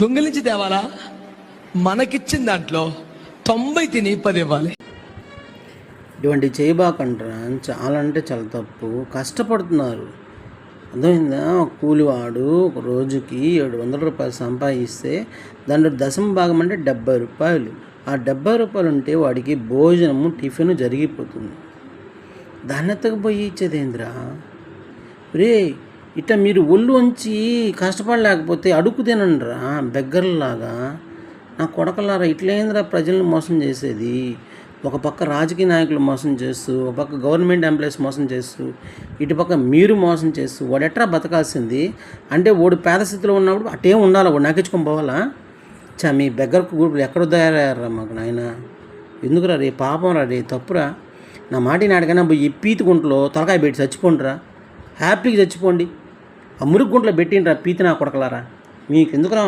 దొంగిలించి తేవాలా? మనకిచ్చిన దాంట్లో తొంభై తిని పది ఇవ్వాలి. ఇటువంటి చేయబాకంటారా చాలా అంటే చాలా తప్పు. కష్టపడుతున్నారు. అర్థమైందా? కూలివాడు ఒక రోజుకి ఏడు వందల రూపాయలు సంపాదిస్తే దాంట్లో దశమ భాగం అంటే డెబ్బై రూపాయలు. ఆ డెబ్బై రూపాయలు ఉంటే వాడికి భోజనము టిఫిన్ జరిగిపోతుంది. దాన్ని ఎత్తకపోయి ఇచ్చేదేంద్రా? రే ఇట్లా మీరు ఒళ్ళు వంచి కష్టపడలేకపోతే అడుగు తినండిరా దగ్గరలాగా నా కొడకలారా ఇట్లేంద్రా ప్రజలను మోసం చేసేది. ఒక పక్క రాజకీయ నాయకులు మోసం చేస్తూ ఒక పక్క గవర్నమెంట్ ఎంప్లాయీస్ మోసం చేస్తూ ఇటు పక్క మీరు మోసం చేస్తూ వాడు ఎట్రా బతకాల్సింది? అంటే వాడు పేద స్థితిలో ఉన్నప్పుడు అటే ఉండాలి? వాడు నాకించుకొని పోవాలా? చా మీ బెగ్గరకు గ్రూపులు ఎక్కడ తయారయ్యారా మాకు నాయన? ఎందుకురా రే పాపం రా రే తప్పురా. నా మాట నాడికైనా పోయి ఈ పీతి తలకాయ పెట్టి చచ్చిపోండిరా. హ్యాపీగా చచ్చిపోండి. ఆ మురుగు పెట్టిండ్రా పీతి నా కొడకలారా? మీకు ఎందుకురా